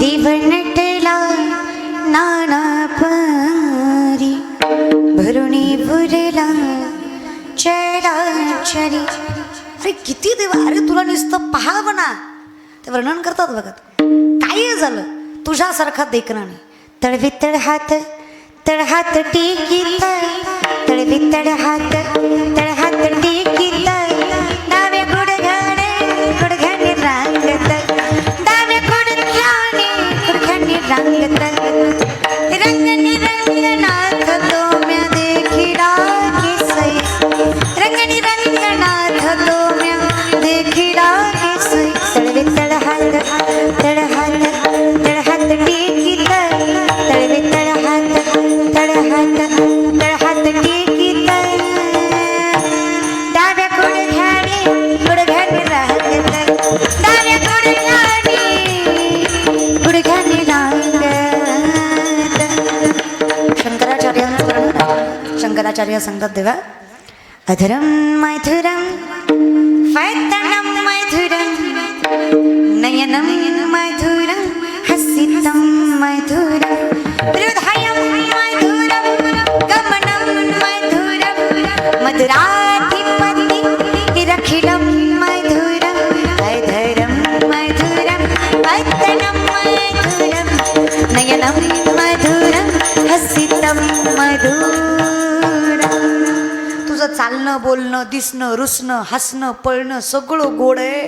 दिवनटला नाना पारी भरुणी भुरला चराचरी अरे किती देव अरे तुला नुसतं पाहावं ना ते वर्णन करतात बघत काही झालं? तुझ्यासारखा देखना नाही. तळवी तळ हात तळ हात टेकीत तळवी तळ ശങ്കരാചാര്യ സംഘദേവ മധുരം മധുരം ഫൈതണം മധുരം നയനം മധുരം ഹസിതം മധുരം ഹൃദയം മധുരം ഗമനം മധുരം മധുരാധിപതി രഖിലം മധുരം ഹൈധരം മധുരം പത്തനം മധുരം നയനം മധുരം ഹസിതം മധുരം तुझं चालणं बोलणं दिसणं रुसणं हसणं पळणं सगळं गोड आहे.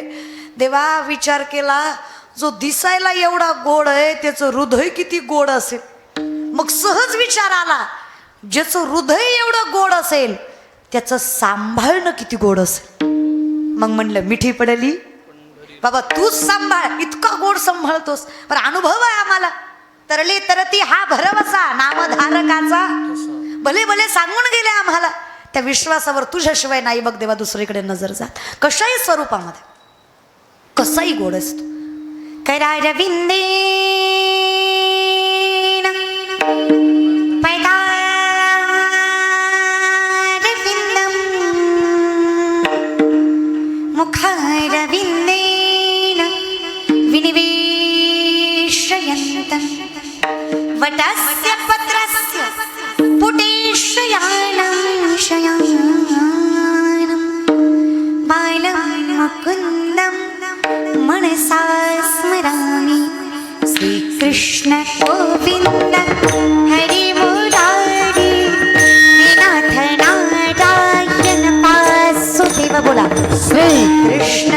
देवा विचार केला जो दिसायला एवढा गोड आहे त्याचं हृदय किती गोड असेल. मग सहज विचार आला ज्याचं हृदय एवढं गोड असेल त्याचं सांभाळणं किती गोड असेल. मग म्हणलं मिठी पडली. बाबा तूच सांभाळ इतका गोड सांभाळतोस. पण अनुभव आहे आम्हाला. तरले तरती हा भरवसा नामधारकाचा. भले भले सांगून गेले आम्हाला. त्या विश्वासावर तुझ्याशिवाय नाही बघ देवा दुसरीकडे नजर जात. कशाही स्वरूपामध्ये. कसाही गोड असतो. करारविंदे मुखारविन्देन विनिवेशयन्तं. वटस्य मनसास्मरामि श्रीकृष्ण गोविन्द हरिमुरारी नाथ नारायण वासुदेव बोला। श्रीकृष्ण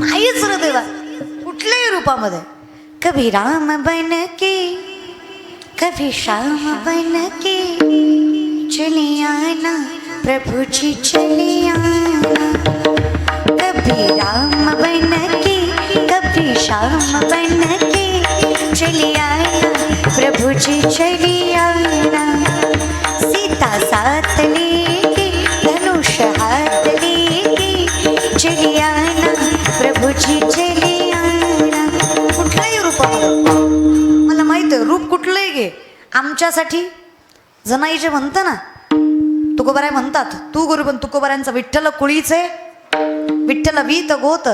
नाहीच रे देवा कुठल्याही रूपामध्ये कभी राम बन के कभी शाम बन के चले आना प्रभु जी चले आना। कभी राम बन के कभी शाम बन के चले आना प्रभु जी चले आना। सीता साथ ले आमच्यासाठी? जनाई जे म्हणतं ना तुकोबाराय म्हणतात तू गुरु पण तुकोबारायांचा विठ्ठल कुळीचे विठ्ठल वीत गोत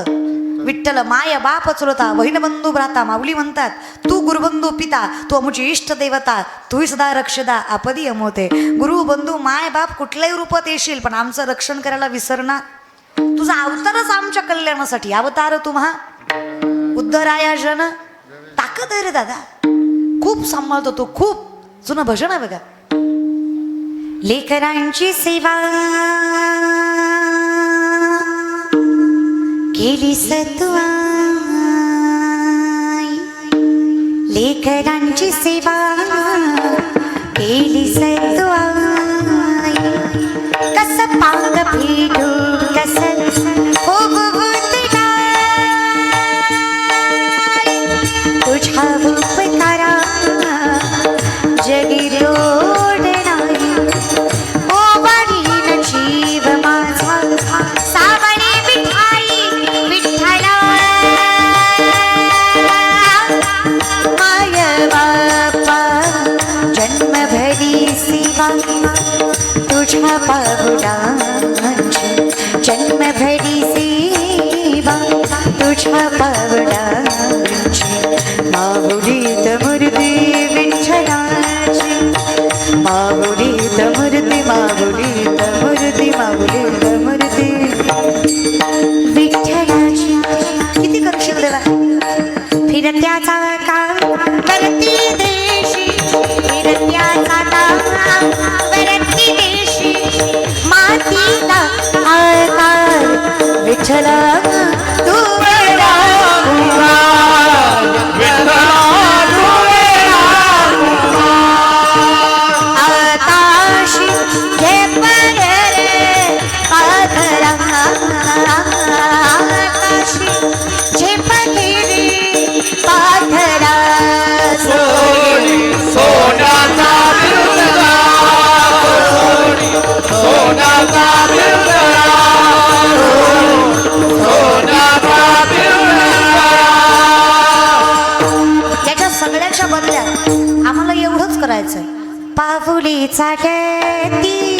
विठ्ठल माय बाप चुलता बहिणबंधू भ्राता माऊली म्हणतात तू गुरुबंधू पिता तू अमुची इष्ट देवता तूही सदा रक्षदा आपदी अमोते. गुरु बंधू माय बाप कुठल्याही रूपात येशील पण आमचं रक्षण करायला विसरणार. तुझा अवतारच आमच्या कल्याणासाठी अवतार तुम्हा. उद्धराया जन ताकद आहे रे दादा. खूप सांभाळतो तू खूप. जुनं भजन आहे बघा. लेकरांची सेवा केली सत्वा लेकरांची सेवा केली सत्वा कसं पाहू जन्मभरी सेवा तुझ्या पावडांची. जन्मभरी सेवा तुझ्या पावडांची. माहुलीत मूर्ती विठ्ठलाची. माहुलीत मूर्ती माहुलीत मूर्ती माहुलीत मूर्ती. विठ्ठलाची. किती करशील देवा फिरत्याचा काळ वरती विठ्ठला चालती